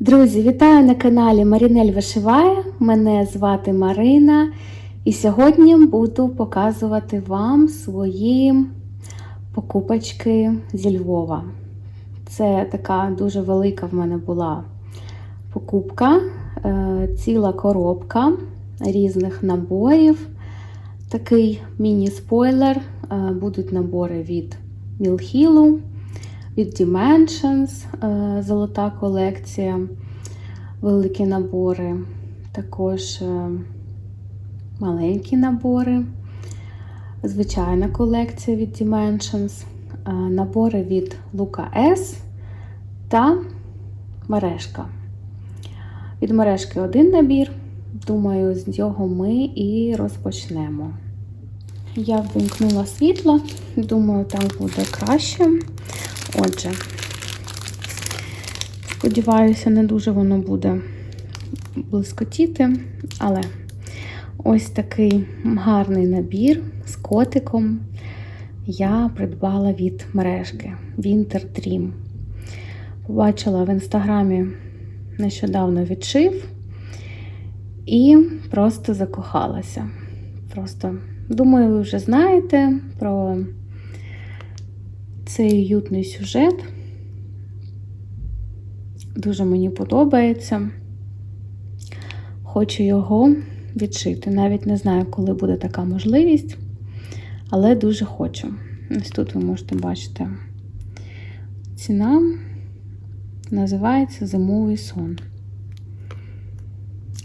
Друзі, вітаю на каналі Марінель Вишиває. Мене звати Марина, і сьогодні буду показувати вам свої покупочки зі Львова. Це така дуже велика в мене була покупка, е, ціла коробка різних наборів. Такий міні-спойлер. Е, Будуть набори від Мілхілу від Dimensions, е, золота колекція, великі набори, також е, маленькі набори, звичайна колекція від Dimensions, е, набори від Luca S та мережка. Від мережки один набір. Думаю, з нього ми і розпочнемо. Я ввімкнула світло, думаю, там буде краще. Отже, сподіваюся, не дуже воно буде блискотіти, але ось такий гарний набір з котиком я придбала від мережки Winter Dream. Побачила в інстаграмі нещодавно відшив і просто закохалася. Просто, думаю, ви вже знаєте про цей уютний сюжет. Дуже мені подобається. Хочу його відшити. Навіть не знаю, коли буде така можливість, але дуже хочу. Ось тут ви можете бачити ціна називається Зимовий сон.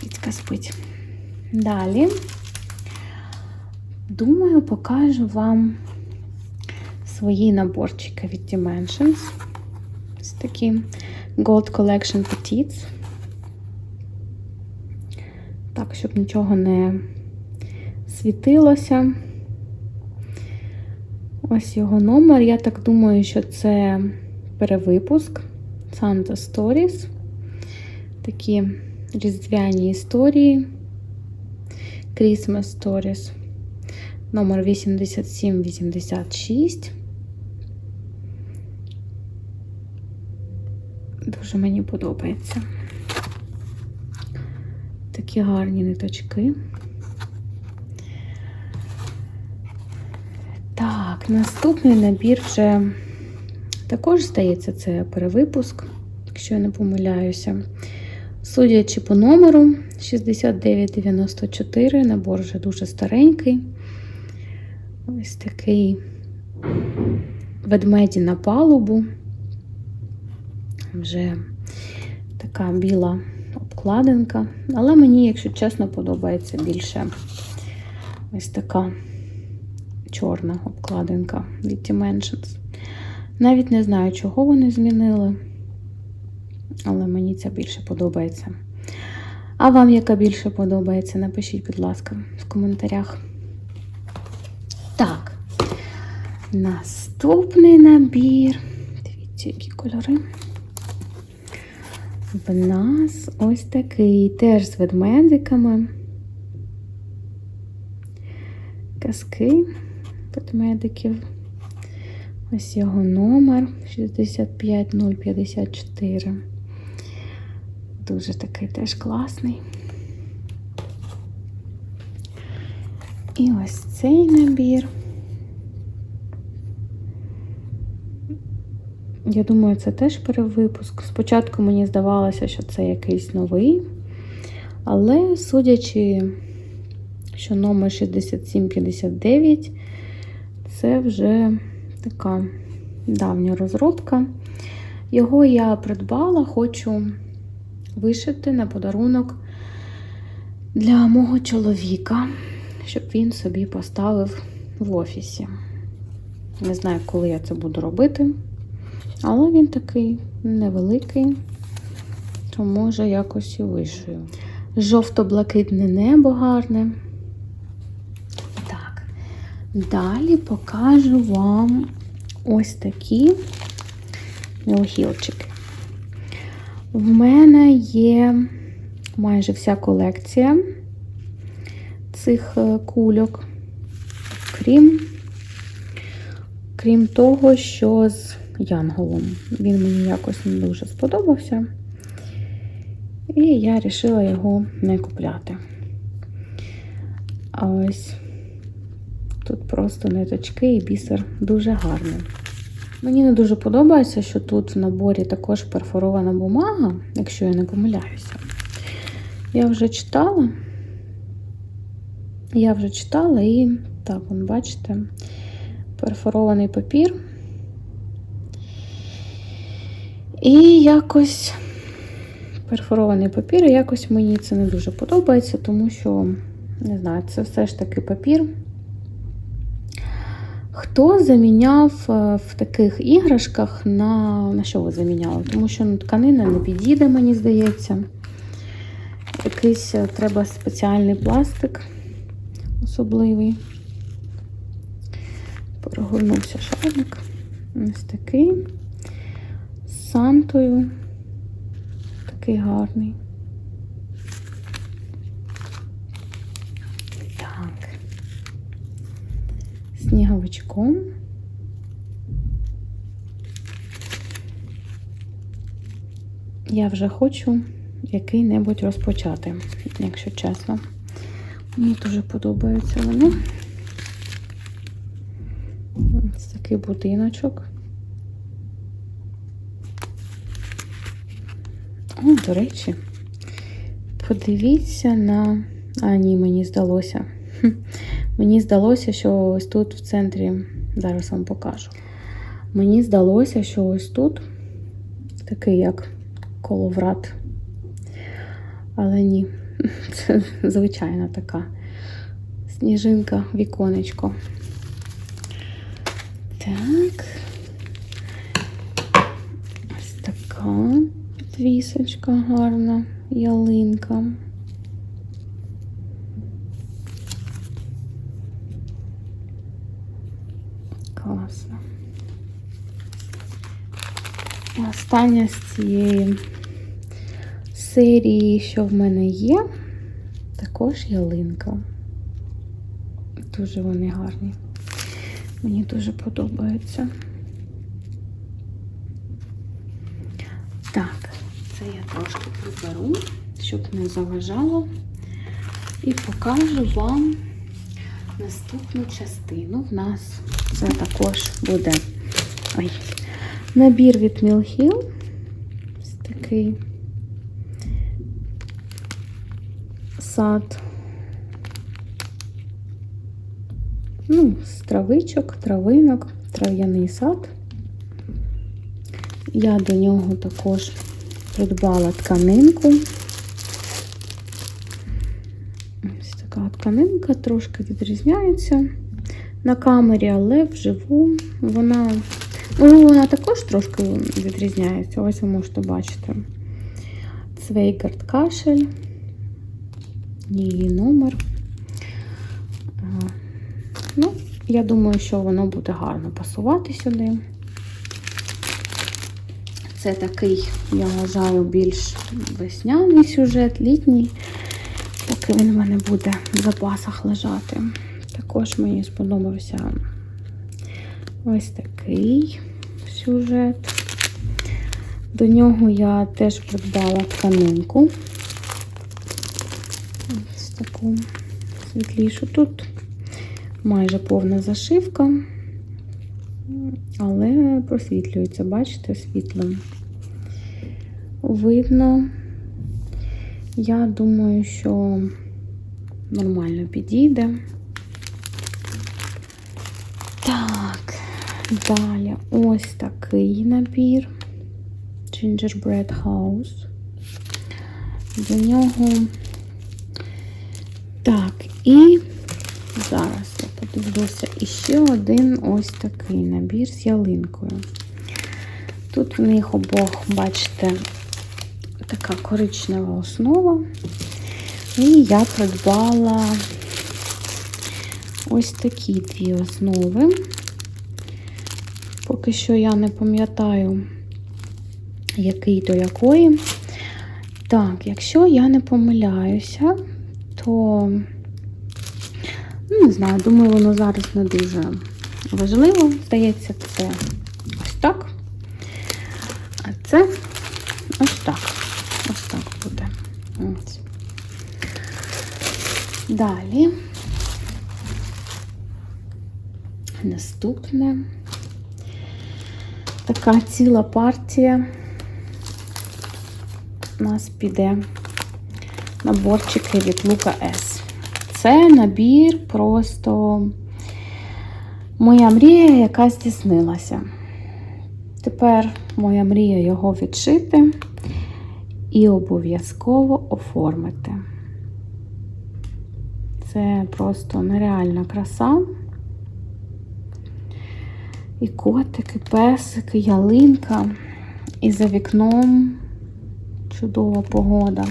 Кітка спить. Далі, думаю, покажу вам свої наборчики від Dimensions. Ось такі Gold Collection Petites. Так, щоб нічого не світилося. Ось його номер. Я так думаю, що це перевипуск Santa Stories. Такі різдвяні історії. Christmas Stories. Номер 8786. Дуже мені подобається. Такі гарні ниточки. Так, наступний набір вже також здається, це перевипуск, якщо я не помиляюся. Судячи по номеру 6994, набор вже дуже старенький. Ось такий ведмеді на палубу. Вже така біла обкладинка. Але мені, якщо чесно, подобається більше ось така чорна обкладинка від Dimensions. Навіть не знаю, чого вони змінили, але мені це більше подобається. А вам яка більше подобається? Напишіть, будь ласка, в коментарях. Так, наступний набір. Дивіться, які кольори. В нас ось такий теж з ведмедиками. Казки ведмедиків. Ось його номер 65054. Дуже такий теж класний. І ось цей набір. Я думаю, це теж перевипуск. Спочатку мені здавалося, що це якийсь новий, але судячи, що номер 6759, це вже така давня розробка. Його я придбала, хочу вишити на подарунок для мого чоловіка, щоб він собі поставив в офісі. Не знаю, коли я це буду робити. Але він такий невеликий, то може якось і вишию. Жовто-блакитне небо гарне. Так, далі покажу вам ось такі мілхілчики. В мене є майже вся колекція цих е, кульок, крім, крім того, що з янголом. Він мені якось не дуже сподобався. І я вирішила його не купляти. А ось тут просто ниточки і бісер дуже гарний. Мені не дуже подобається, що тут в наборі також перфорована бумага, якщо я не помиляюся. Я вже читала. Я вже читала і так, вон, бачите, перфорований папір. І якось перфорований папір, якось мені це не дуже подобається, тому що, не знаю, це все ж таки папір. Хто заміняв е, в таких іграшках на, на що ви заміняли? Тому що ну, тканина не підійде, мені здається. Якийсь е, треба спеціальний пластик особливий. Перегорнувся шарик. Ось такий. Сантою. Такий гарний. Так. Сніговичком. Я вже хочу який-небудь розпочати, якщо чесно. Мені дуже подобаються вони. Ось такий будиночок. О, до речі, подивіться на. А, ні, мені здалося. Мені здалося, що ось тут в центрі, зараз вам покажу. Мені здалося, що ось тут такий як коловрат. Але ні, це звичайна така сніжинка, віконечко. Так. Ось така вісочка гарна, ялинка. Класно. Остання з цієї серії, що в мене є, також ялинка. Дуже вони гарні. Мені дуже подобаються. Так, це я трошки приберу, щоб не заважало. І покажу вам наступну частину. В нас це також буде ой, набір від Мілхіл. Такий сад. Ну, з травичок, травинок, трав'яний сад. Я до нього також придбала тканинку. Ось така тканинка трошки відрізняється на камері, але вживу вона, ну, вона також трошки відрізняється. Ось ви можете бачити. Цвейгард кашель, її номер. Ну, я думаю, що воно буде гарно пасувати сюди. Це такий, я вважаю, більш весняний сюжет, літній, поки він в мене буде в запасах лежати. Також мені сподобався ось такий сюжет. До нього я теж придбала тканинку. Ось таку світлішу. Тут майже повна зашивка, але просвітлюється, бачите, світлом. Видно, я думаю, що нормально підійде. Так, далі ось такий набір Gingerbread House. До нього. Так, і зараз я подивлюся іще один ось такий набір з ялинкою. Тут в них обох, бачите, така коричнева основа. І я придбала ось такі дві основи. Поки що я не пам'ятаю, який до якої. Так, якщо я не помиляюся, то, ну, не знаю, думаю, воно зараз не дуже важливо. Здається, це ось так. А це ось так. Ось так буде. Ось. Далі. Наступне. Така ціла партія. У нас піде наборчики від Лука С. Це набір просто моя мрія, яка здійснилася. Тепер моя мрія його відшити і обов'язково оформити. Це просто нереальна краса. І котики, песики, ялинка. І за вікном чудова погода.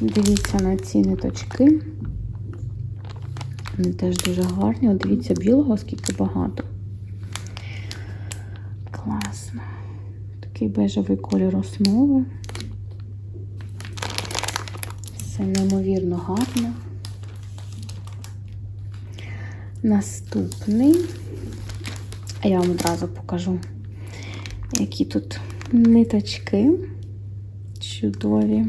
Дивіться на ці ниточки. Вони теж дуже гарні. Дивіться, білого, скільки багато. Класно. Такий бежевий колір основи. Все неймовірно гарно. Наступний. А я вам одразу покажу, які тут ниточки чудові.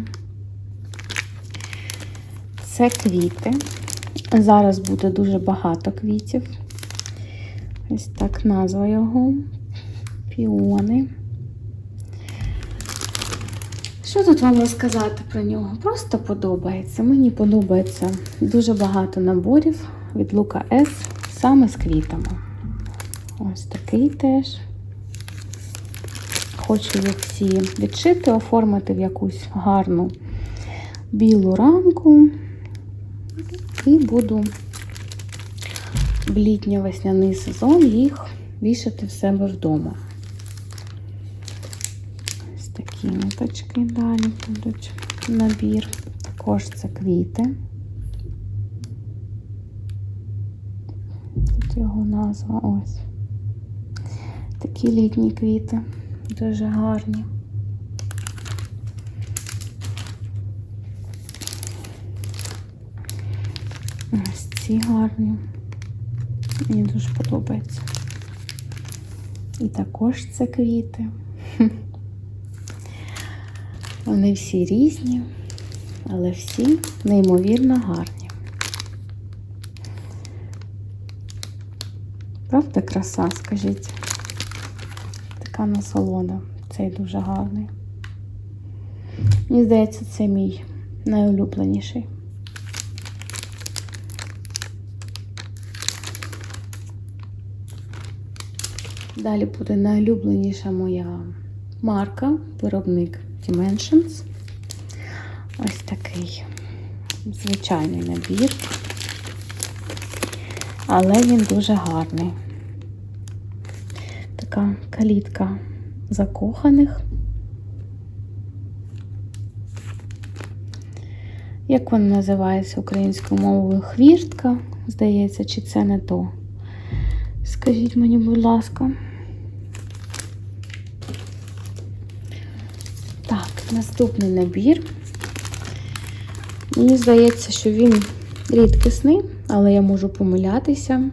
Це квіти. Зараз буде дуже багато квітів. Ось так назва його. Піони. Що тут вам розказати про нього? Просто подобається. Мені подобається дуже багато наборів від Лука С саме з квітами. Ось такий теж. Хочу їх всі відшити, оформити в якусь гарну білу рамку. І буду в літньо-весняний сезон їх вішати в себе вдома. Ось далі будуть набір. Також це квіти. Тут його назва ось. Такі літні квіти. Дуже гарні. Ось ці гарні. Мені дуже подобається. І також це квіти. Вони всі різні, але всі неймовірно гарні. Правда, краса, скажіть? Така насолода. Цей дуже гарний. Мені здається, це мій найулюбленіший. Далі буде найулюбленіша моя марка, виробник Dimensions. Ось такий звичайний набір. Але він дуже гарний. Така калітка закоханих. Як вона називається українською мовою? Хвіртка, здається, чи це не то? Скажіть мені, будь ласка. Так, наступний набір. Мені здається, що він рідкісний, але я можу помилятися.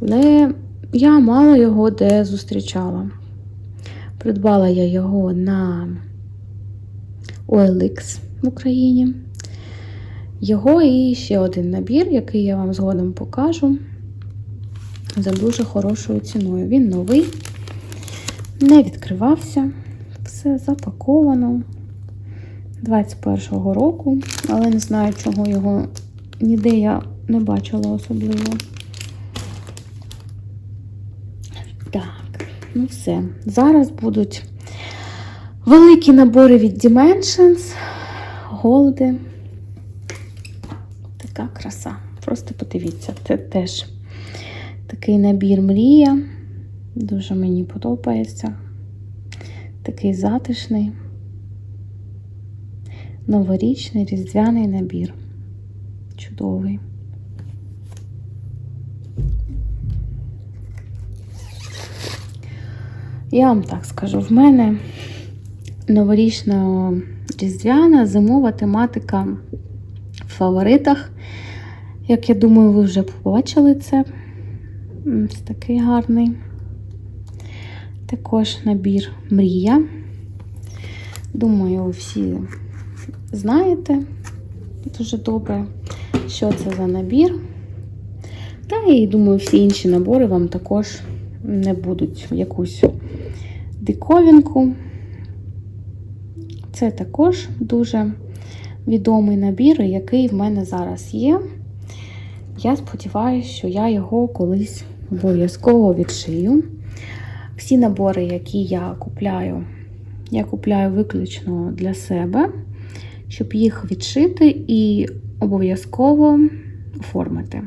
Але я мало його де зустрічала. Придбала я його на OLX в Україні. Його і ще один набір, який я вам згодом покажу за дуже хорошою ціною. Він новий, не відкривався, все запаковано 21-го року, але не знаю, чого його ніде я не бачила особливо. Так, ну все. Зараз будуть великі набори від Dimensions, голди. Така краса. Просто подивіться, це теж такий набір мрія. Дуже мені подобається. Такий затишний, новорічний різдвяний набір. Чудовий. Я вам так скажу, в мене новорічна різдвяна зимова тематика в фаворитах. Як я думаю, ви вже побачили це. Ось такий гарний. Також набір Мрія. Думаю, ви всі знаєте дуже добре, що це за набір. Та і думаю, всі інші набори вам також не будуть якусь диковінку. Це також дуже відомий набір, який в мене зараз є. Я сподіваюся, що я його колись обов'язково відшию. Всі набори, які я купляю, я купляю виключно для себе, щоб їх відшити і обов'язково оформити.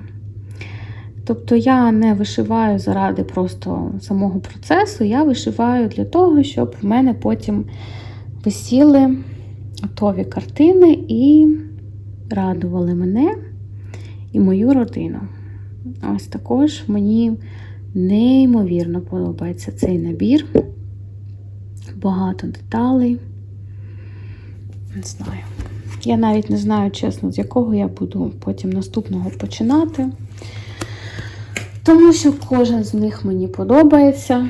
Тобто я не вишиваю заради просто самого процесу, я вишиваю для того, щоб в мене потім висіли готові картини і радували мене і мою родину. Ось також мені неймовірно подобається цей набір. Багато деталей. Не знаю. Я навіть не знаю, чесно, з якого я буду потім наступного починати. Тому що кожен з них мені подобається.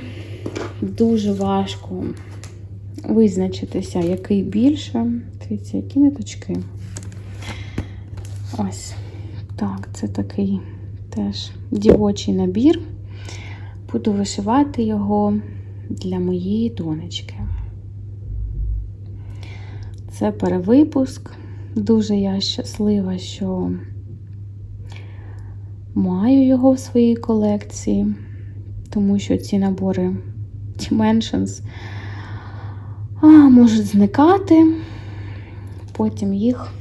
Дуже важко визначитися, який більше. Дивіться, які ниточки. Ось. Так, це такий теж дівочий набір. Буду вишивати його для моєї донечки. Це перевипуск. Дуже я щаслива, що маю його в своїй колекції, тому що ці набори Dimensions а, можуть зникати, потім їх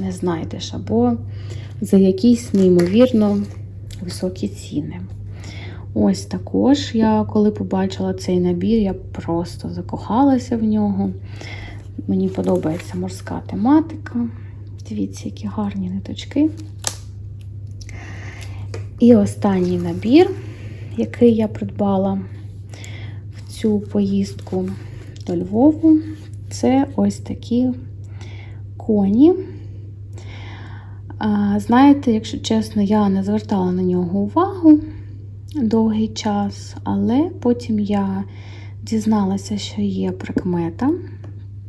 не знайдеш, або за якісь неймовірно високі ціни. Ось також я, коли побачила цей набір, я просто закохалася в нього. Мені подобається морська тематика. Дивіться, які гарні ниточки. І останній набір, який я придбала в цю поїздку до Львову, це ось такі коні. Знаєте, якщо чесно, я не звертала на нього увагу довгий час, але потім я дізналася, що є прикмета,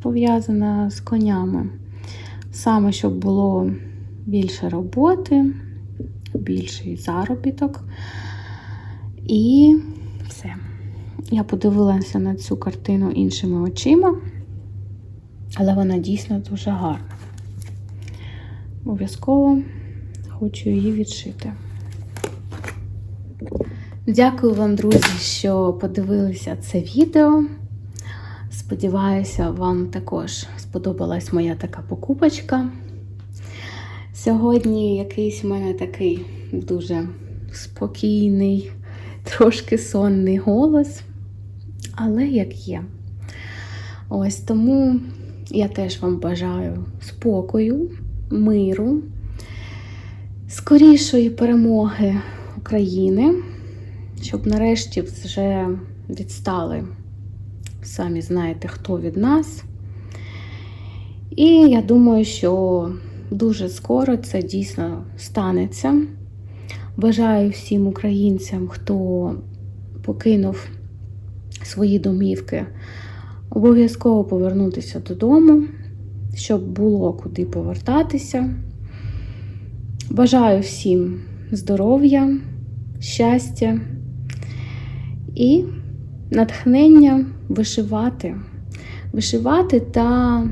пов'язана з конями. Саме, щоб було більше роботи, більший заробіток. І все. Я подивилася на цю картину іншими очима, але вона дійсно дуже гарна. Обов'язково хочу її відшити. Дякую вам, друзі, що подивилися це відео. Сподіваюся, вам також сподобалась моя така покупочка. Сьогодні якийсь в мене такий дуже спокійний, трошки сонний голос, але як є. Ось тому я теж вам бажаю спокою, миру, скорішої перемоги України, щоб нарешті вже відстали, самі знаєте, хто від нас. І я думаю, що дуже скоро це дійсно станеться. Бажаю всім українцям, хто покинув свої домівки, обов'язково повернутися додому, щоб було куди повертатися. Бажаю всім здоров'я, щастя і натхнення вишивати. Вишивати та,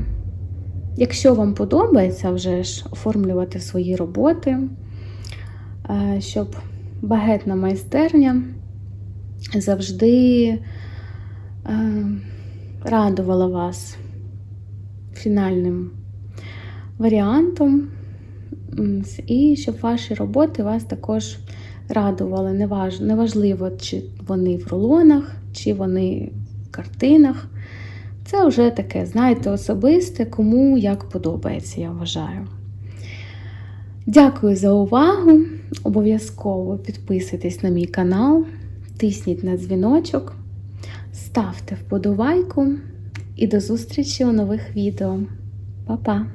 якщо вам подобається вже ж оформлювати свої роботи, е, щоб багетна майстерня завжди е, радувала вас фінальним варіантом, і щоб ваші роботи вас також радували. Неважливо, чи вони в рулонах, чи вони в картинах. Це вже таке, знаєте, особисте, кому як подобається, я вважаю. Дякую за увагу. Обов'язково підписуйтесь на мій канал, тисніть на дзвіночок, ставте вподобайку і до зустрічі у нових відео. Па-па!